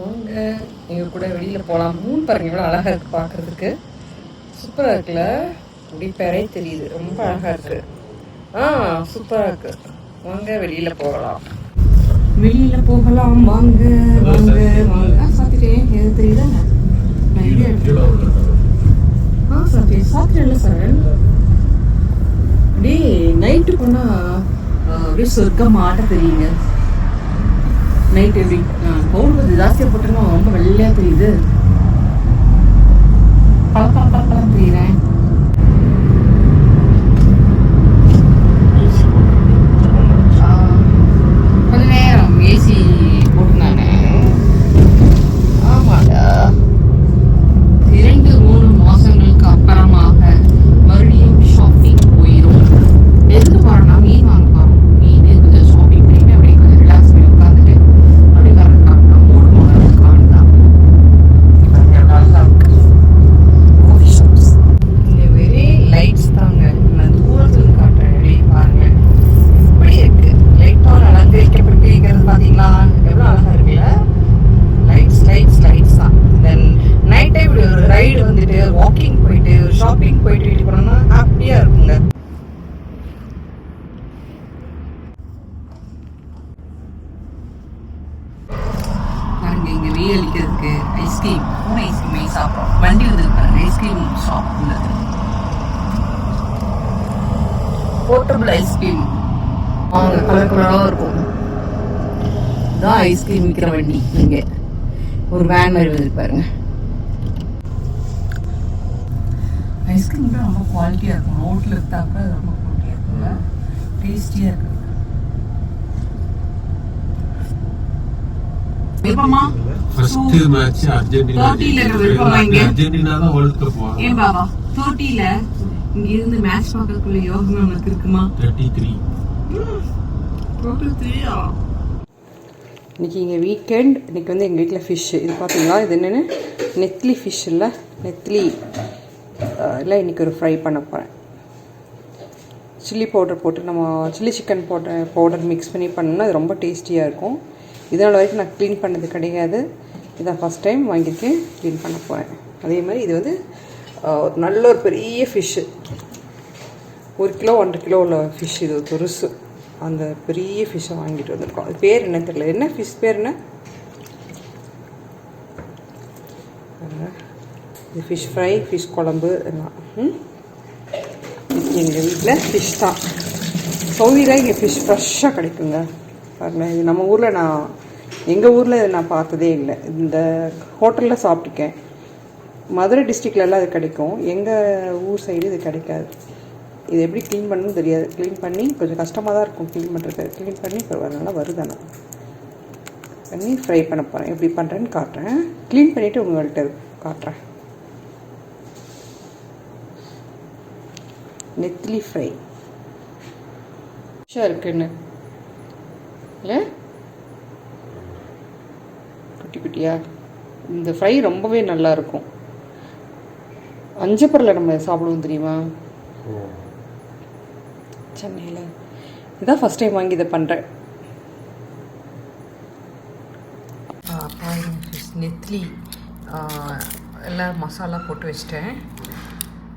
வாங்க. எங்கள் கூட வெளியில் போகலாம் மூணு பாருங்க எவ்வளோ அழகாக இருக்குது பார்க்குறதுக்கு சூப்பராக இருக்குல்ல? அப்படி பேரே தெரியுது. ரொம்ப அழகாக இருக்கு. ஆ சூப்பராக இருக்கு. வாங்க வெளியில் போகலாம். வெளியில் போகலாம். வாங்க வாங்க வாங்க. சாத்திட்டேன் எது தெரியுதா? நான் எடுத்துட்டேன். ஆ சாத்தி சாத்திரல சார். அப்படியே நைட்டு போனா அப்படியே சொர்க்கம் ஆட்ட தெரியுங்க. நைட் எப்படி பவுன் கொஞ்சம் ஜாஸ்தியாக போட்டோம்னா ரொம்ப வெள்ளையாக தெரியுது. பல பல தெரியுறேன் கொஞ்ச நேரம் ஏசி போட்டுனானே ஆமாடா இரண்டு மூணு மாசங்களுக்கு அப்புறமாக மறுபடியும் ஷாப்பிங் போயிடும் எதுக்கு போறோம்னா மீன் வாங்க போறோம் மீன் கொஞ்சம் ஷாப்பிங் பண்ணிட்டு அப்படியே கொஞ்சம் ரிலாக்ஸ் பண்ணி உட்காந்துட்டு அப்படியே வரக்காங்கன்னா மூணு மாதத்துக்கு தான் நல்லா இருக்கு காஃபி ஷாப்ஸ் இங்கே வெறே லைட்ஸ் தாங்க நான் தூரத்துல இருந்து காட்டுறேன் அப்படியே பாருங்க இப்படி இருக்கு லைட்டால் அலங்கரிக்கப்பட்டு இருக்கிறது பார்த்தீங்களா எவ்வளோ அழகா இருக்குல்ல லைட்ஸ் லைட்ஸ் லைட்ஸ் தான் தென் நைட் டைம் இப்படி ஒரு ரைடு வந்துட்டு வாக்கிங் போயிட்டு ஷாப்பிங் போயிட்டு வீட்டுக்கு போனோம்னா ஹாப்பியாக இருக்குங்க பாருங்க இங்க வெயில் அடிக்கிறதுக்கு ஐஸ்கிரீம் மூணு ஐஸ்கிரீம் சாப்பிட்றோம் வண்டி வந்து பாருங்க ஐஸ்கிரீம் ஷாப் உள்ளது போர்ட்டபிள் ஐஸ்கிரீம் அவங்க கலர் கலராக இருக்கும் இதான் ஐஸ்கிரீம் விற்கிற வண்டி இங்க. ஒரு வேன் மாதிரி வந்து பாருங்க. ஐஸ்கிரீம் கூட ரொம்ப குவாலிட்டியாக இருக்கும். ரோட்டில் இருந்தாக்க அது ரொம்ப குவாலிட்டியாக இருக்குங்க டேஸ்டியாக இருக்கு. விருப்பமா? ஃபர்ஸ்ட் மேட்ச் அர்ஜென்டினா 30 ல இருந்து விருப்பமா இங்க? அர்ஜென்டினா தான் வேர்ல்ட் கப் ஏன் பாபா? தேர்ட்டில இங்க இருந்து மேட்ச் பார்க்கறதுக்குள்ள யோகம் உனக்கு இருக்குமா? தேர்ட்டி த்ரீ இன்னைக்கு இங்கே வீக்கெண்ட் இன்னைக்கு வந்து எங்கள் வீட்டில் ஃபிஷ் இது பார்த்தீங்களா இது என்னென்னு? நெத்லி ஃபிஷ் இல்லை? நெத்லி இல்லை இன்னைக்கு ஒரு ஃப்ரை பண்ண போகிறேன் சில்லி பவுடர் போட்டு நம்ம சில்லி சிக்கன் போட்ட பவுடர் மிக்ஸ் பண்ணி பண்ணோம்னா அது ரொம்ப டேஸ்டியாக இருக்கும். இதனால் வரைக்கும் நான் க்ளீன் பண்ணது கிடையாது. இதான் ஃபஸ்ட் டைம் வாங்கியிருக்கேன். க்ளீன் பண்ண போகிறேன் அதே மாதிரி இது வந்து ஒரு நல்ல ஒரு பெரிய ஃபிஷ்ஷு ஒரு கிலோ ஒன்றரை கிலோ உள்ள ஃபிஷ் இது தொருசு. அந்த பெரிய ஃபிஷ்ஷை வாங்கிட்டு வந்திருக்கோம். அது பேர் என்ன தெரியல. என்ன ஃபிஷ் பேர் என்ன? இது ஃபிஷ் ஃப்ரை ஃபிஷ் குழம்பு எல்லாம். எங்கள் வீட்டில் ஃபிஷ் தான். சவுதியில் இங்கே ஃபிஷ் ஃப்ரெஷ்ஷாக கிடைக்குங்க. பாருங்க இது நம்ம ஊரில் நான் எங்கள் ஊரில் நான் பார்த்ததே இல்லை. இந்த ஹோட்டலில் சாப்பிட்ருக்கேன் மதுரை டிஸ்ட்ரிக்ட்லலாம் அது கிடைக்கும். எங்கள் ஊர் சைடு இது கிடைக்காது. இது எப்படி க்ளீன் பண்ணணும்னு தெரியாது. க்ளீன் பண்ணி கொஞ்சம் கஷ்டமாக தான் இருக்கும் க்ளீன் பண்ணுறது க்ளீன் பண்ணி இப்போ நல்லா வருது பண்ணி ஃப்ரை பண்ண போகிறேன் எப்படி பண்ணுறேன்னு காட்டுறேன். க்ளீன் பண்ணிவிட்டு உங்கள்கிட்ட காட்டுறேன். நெத்திலி ஃப்ரை ஃப்ரெஷ்ஷாக இருக்குன்னு இல்லை குட்டி குட்டியா? இந்த ஃப்ரை ரொம்பவே நல்லா இருக்கும் அஞ்சப்பரில் நம்ம சாப்பிடுவோம் தெரியுமா? சென்னையில். இதான் ஃபஸ்ட் டைம் வாங்கி இதை பண்ணுறேன் நெத்லி எல்லாம் மசாலா போட்டு வச்சிட்டேன்.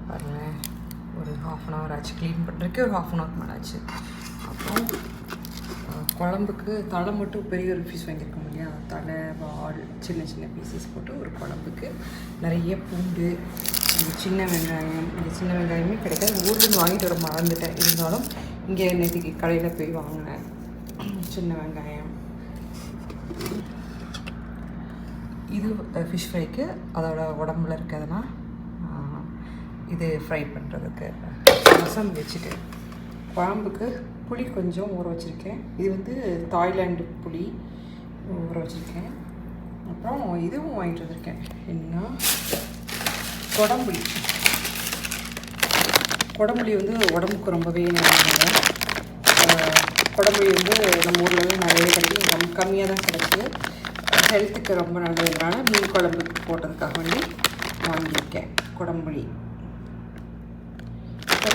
பாருங்கள் ஒரு ஹாஃப் அன் ஹவர் ஆச்சு. க்ளீன் பண்ணுறதுக்கு ஒரு ஹாஃப் அன் ஹவர் மேலே ஆச்சு. அப்புறம் குழம்புக்கு தலை மட்டும் பெரிய ஒரு பீஸ் வாங்கியிருக்கோம் இல்லையா? தலை வால் சின்ன சின்ன பீசஸ் போட்டு ஒரு குழம்புக்கு நிறைய பூண்டு இந்த சின்ன வெங்காயம் இந்த சின்ன வெங்காயமே கிடைக்காது. ஊர்லேருந்து வாங்கிட்டு வர மறந்துட்டேன். இருந்தாலும் இங்கே நேற்றுக்கு கடையில் போய் வாங்கினேன். சின்ன வெங்காயம். இது ஃபிஷ் ஃப்ரைக்கு அதோட உடம்புல இருக்கிறதுனா இது ஃப்ரை பண்ணுறதுக்கு ரசம் வச்சுட்டு குழம்புக்கு புளி கொஞ்சம் ஊற வச்சுருக்கேன். இது வந்து தாய்லாண்டு புளி ஊற வச்சுருக்கேன். அப்புறம் இதுவும் வாங்கிட்டு வந்திருக்கேன். என்ன? கொடம்புளி கொடம்புளி வந்து உடம்புக்கு ரொம்பவே நல்லதுங்க அஹ், கொடம்புளி வந்து நம்ம ஊரில் நிறைய கிடைக்கும் ரொம்ப கம்மியாக தான் கிடைக்குது ஹெல்த்துக்கு ரொம்ப நல்லதுனால மீன் குழம்புக்கு போட்டதுக்காக வேண்டி வாங்கியிருக்கேன் குடம்புளி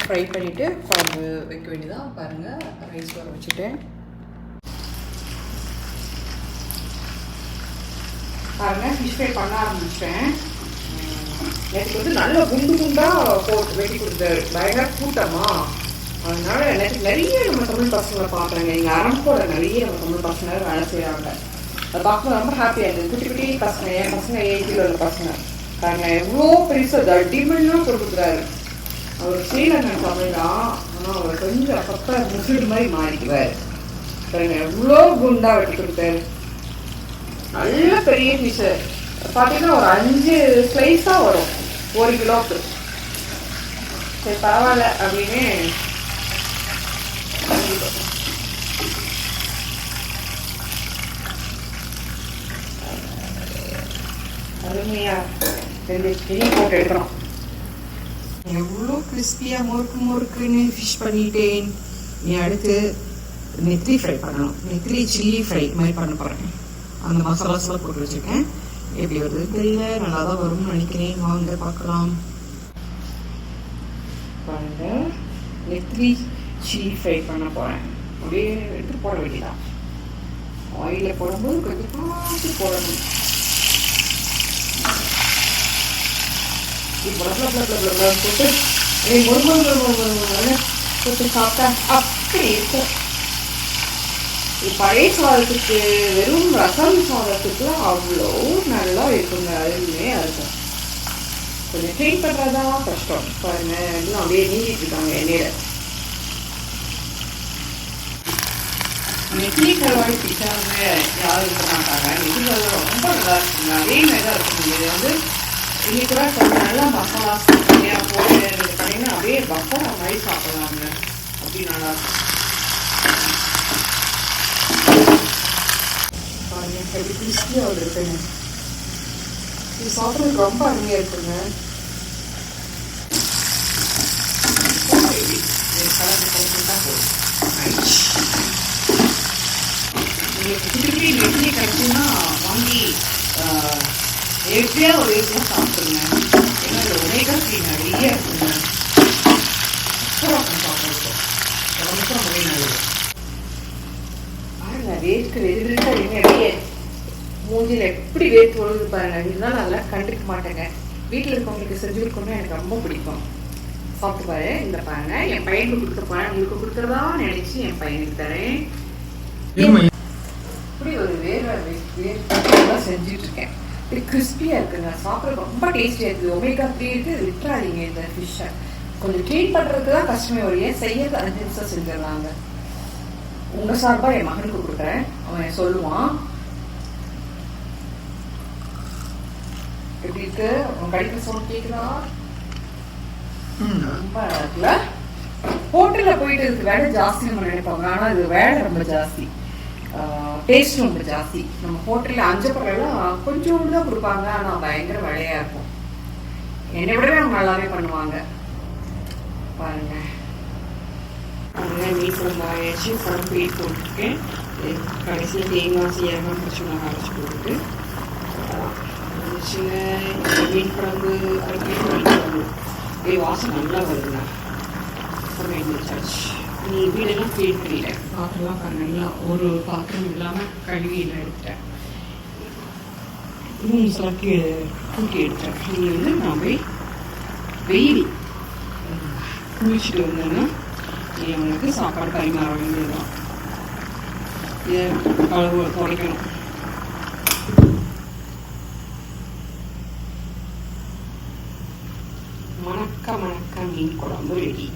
ஃப்ரை பண்ணிவிட்டு குழம்பு வைக்க வேண்டியதாக பாருங்கள் ரைஸ் வர வச்சுட்டேன். பாருங்கள் ஃபிஷ் ஃப்ரை பண்ண ஆரம்பிச்சிட்டேன். எனக்கு வந்து நல்ல குண்டு குண்டா போட்டு வெட்டி கொடுத்தாரு பயங்கர கூட்டமா. அதனால எனக்கு நிறைய நம்ம தமிழ் பசங்களை பார்க்குறேங்க. எங்கள் அரம்போட நிறைய நம்ம தமிழ் பசங்க வேலை செய்கிறாங்க அதை பார்க்கும்போது ரொம்ப ஹாப்பியாக இருந்தது குட்டி குட்டி பசங்க என் பசங்க ஏஜில் உள்ள பசங்க. பாருங்க எவ்வளோ பெருசாக தடிமண்ணாக கொடுக்குறாரு அவர் ஸ்ரீலங்கன் தமிழ் தான் ஆனால் அவர் கொஞ்சம் அப்பப்போ முஸ்லீம் மாதிரி மாறிக்குவார். பாருங்க எவ்வளோ குண்டா வெட்டி கொடுத்தாரு. நல்ல பெரிய ஃபிஷ்ஷு பார்த்தீங்கன்னா ஒரு அஞ்சு ஸ்லைஸாக வரும். ஒரு கிலோக்கு சரி பரவாயில்ல அப்படின்னு வாங்கிட்டோம். அருமையா ரெண்டு கிளி போட்டு எடுக்கிறோம் எவ்வளோ கிறிஸ்பியாக முறுக்கு முறுக்குன்னு ஃபிஷ் பண்ணிட்டேன். நீ அடுத்து நெத்திலி ஃப்ரை பண்ணணும். நெத்திலி சில்லி ஃப்ரை மாதிரி பண்ண போகிறேன் அந்த மசாலாஸ் எல்லாம் போட்டு வச்சிருக்கேன். எப்படி வருது தெரியல நல்லா தான் வரும்னு நினைக்கிறேன் வாங்க பார்க்கலாம் பாருங்க நெத்திலி சில்லி ஃப்ரை பண்ண போகிறேன் அப்படியே எடுத்து போட வேண்டியதான் ஆயிலில் போடும்போது கொஞ்சம் பார்த்து போடணும் போட்டு ஒரு மணி போட்டு சாப்பிட்டா அப்படி இருக்கும் பழைய சாதத்துக்கு வெறும் ரசம் சாதத்துக்குலாம் அவ்வளோ நல்லா இருக்குங்க அருமையாக இருக்கும். கொஞ்சம் க்ளீன் பண்ணுறதா கஷ்டம். பாருங்க எல்லாம் அப்படியே நீங்கிட்டு இருக்காங்க எண்ணெயில். நெக்லி கருவாடி பிடிச்சாங்க யாரும் இருக்க மாட்டாங்க. நெக்லி ரொம்ப நல்லா இருக்குங்க. அதே மாதிரி தான் இருக்கும். இது வந்து இன்னைக்கு கூட கொஞ்சம் நல்லா மசாலா போட்டு இது பண்ணிங்கன்னா அப்படியே பக்கோடா மாதிரி சாப்பிடலாங்க. அப்படி நல்லா இருக்கும். பாருங்க எப்படி கிறிஸ்பியாக இருக்குங்க இது சாப்பிட்றதுக்கு ரொம்ப அருமையாக இருக்குங்க. உங்களுக்கு திருப்பி நெட்லி வாங்கி எப்படியா ஒரு சாப்பிடுங்க ஏன்னா இது ஒமேகா நிறைய இருக்குங்க சூப்பராக இருக்கும் சாப்பிட்றது உடம்புக்கு ரொம்பவே நல்லது பாருங்க வேர்க்கு மூஞ்சில எப்படி வேர்த்து ஒழுகுது பாருங்க. இதனால அதெல்லாம் கண்டுக்க மாட்டேங்க. வீட்டில் இருக்கவங்களுக்கு செஞ்சு கொடுக்கணும் எனக்கு ரொம்ப பிடிக்கும். சாப்பிட்டு பாரு இந்த பாருங்க. என் பையனுக்கு கொடுக்க போறேன். உங்களுக்கு கொடுக்குறதா நினைச்சு என் பையனுக்கு தரேன். இப்படி ஒரு வேற வேறு செஞ்சுட்டு இருக்கேன். இப்படி கிறிஸ்பியாக இருக்குங்க. சாப்பிட ரொம்ப டேஸ்டியாக இருக்குது. ஒமேகா த்ரீ இருக்கு. விட்டுறாதீங்க இந்த ஃபிஷ்ஷை கொஞ்சம் க்ளீன் பண்ணுறதுக்கு தான் கஷ்டமே வரும் ஏன் செய்யறது அஞ்சு நிமிஷம் செஞ்சிடலாங்க. உங்கள் சார்பாக என் மகனுக்கு கொடுக்குறேன். அவன் சொல்லுவான் எப்படி இருக்கு? உன் கடிக்கிற சவுண்ட் கேட்குதா ரொம்ப இருக்குல்ல ஹோட்டல்ல போயிட்டு இதுக்கு வேலை ஜாஸ்தி நம்ம நினைப்பாங்க. ஆனா இது வேலை ரொம்ப ஜாஸ்தி. டேஸ்ட் ரொம்ப ஜாஸ்தி. நம்ம ஹோட்டல்ல அஞ்சப்படலாம் கொஞ்சோண்டு தான் கொடுப்பாங்க. ஆனா பயங்கர வேலையா இருக்கும். என்னை விடவே அவங்க நல்லாவே பண்ணுவாங்க. பாருங்க. மீன் குழம்பு ஆயாச்சு குழம்பு போட்டுருக்கேன் கடைசியில் தேங்காய் சீரகம் பச்சை மிளகாய் அரைச்சி போட்டுட்டு வந்துச்சுங்க மீன் குழம்பு அரைக்கி மீன் குழம்பு அப்படியே வாசம் நல்லா வருதுங்க அப்புறம் எழுந்திரிச்சாச்சு நீ வீடெல்லாம் க்ளீன் பண்ணிட்டேன் பாத்திரம்லாம் நல்லா ஒரு பாத்திரம் இல்லாமல் கழுவி எல்லாம் எடுத்துட்டேன் இன்னும் சிலக்கு தூக்கி எடுத்தேன் நீ வந்து நான் போய் வெயில். குளிச்சுட்டு வந்தேன்னா நீ அவனுக்கு சாப்பாடு பரிமாற வேண்டியதுதான். இதை கழுவு துடைக்கணும். வணக்கம் வணக்கம் மீன் குழம்பு ரெடி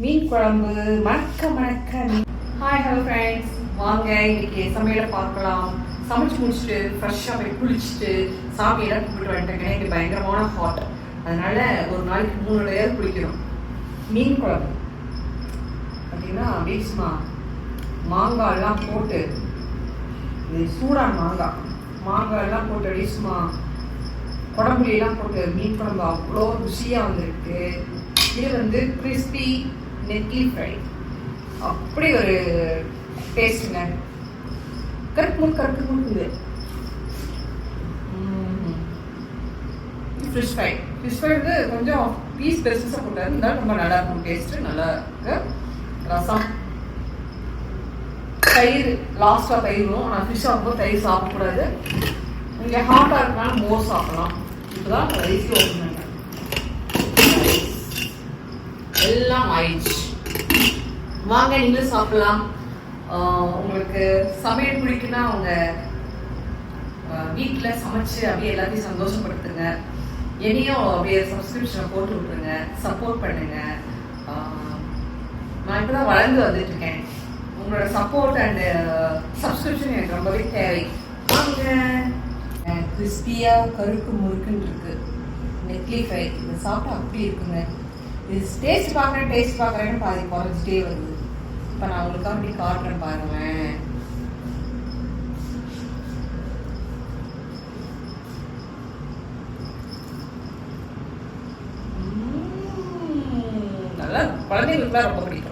மீன் குழம்பு மணக்க மணக்க மீன் ஹாய் ஹலோ ஃப்ரெண்ட்ஸ் வாங்க இன்னைக்கு சமையலை பார்க்கலாம். சமைச்சு முடிச்சுட்டு ஃப்ரெஷ்ஷாக போய் குளிச்சுட்டு சாமியெல்லாம் கும்பிட்டு வந்துட்டேங்க இங்கே பயங்கரமான ஹாட் அதனால ஒரு நாளைக்கு மூணு லேயர் குளிக்கிறோம் மீன் குழம்பு. பார்த்தீங்கன்னா வீசுமா மாங்காய்லாம் போட்டு இது சூடான மாங்காய். மாங்காய் எல்லாம் போட்டு அப்படியே குழம்புலாம் போட்டு மீன் குழம்பு அவ்வளோ ருசியாக வந்திருக்கு. இது வந்து கிறிஸ்பி நெட்லி ஃப்ரை அப்படி ஒரு டேஸ்ட்டுங்க கரெக்ட் முன் கரெக்ட் முன்னுது ஃபிஷ் ஃப்ரை ஃபிஷ் ஃப்ரை வந்து கொஞ்சம் பீஸ் பெருசாக போட்டாரு இருந்தாலும் ரொம்ப நல்லா இருக்கும் டேஸ்ட்டு நல்லா இருக்கு ரசம். தயிர் லாஸ்ட்டாக தயிரும். ஆனால் ஃபிஷ் ஆகும்போது தயிர் சாப்பிடக்கூடாது. இங்கே ஹாட்டாக இருக்கனால மோர் சாப்பிடலாம். தான் ரைஸ் ஓப்பன் பண்ணேன் எல்லாம் ஆயிடுச்சு. வாங்க நீங்களும் சாப்பிடலாம். உங்களுக்கு சமையல் பிடிக்குன்னா அவங்க வீட்டில் சமைச்சு அப்படியே எல்லாத்தையும் சந்தோஷப்படுத்துங்க. என்னையும் அப்படியே சப்ஸ்கிரிப்ஷனை போட்டு விட்ருங்க சப்போர்ட் பண்ணுங்க. நான் இப்போ தான் வளர்ந்து வந்துட்டு இருக்கேன் உங்களோட சப்போர்ட் அண்ட் சப்ஸ்கிரிப்ஷன் எனக்கு ரொம்பவே தேவை. வாங்க. கிறிஸ்பியாக கருக்கு முறுக்குன்னு இருக்கு. நெக்லி ஃப்ரை இதை சாப்பிட்டா அப்படி இருக்குங்க. இது டேஸ்ட் பார்க்குறேன் டேஸ்ட் பார்க்குறேன்னு பாதி குறைஞ்சிட்டே வருது. இப்போ நான் உங்களுக்காக அப்படி காட்டுறேன் பாருங்களேன். உம், நல்லா குழந்தைங்களுக்குலாம் ரொம்ப பிடிக்கும்.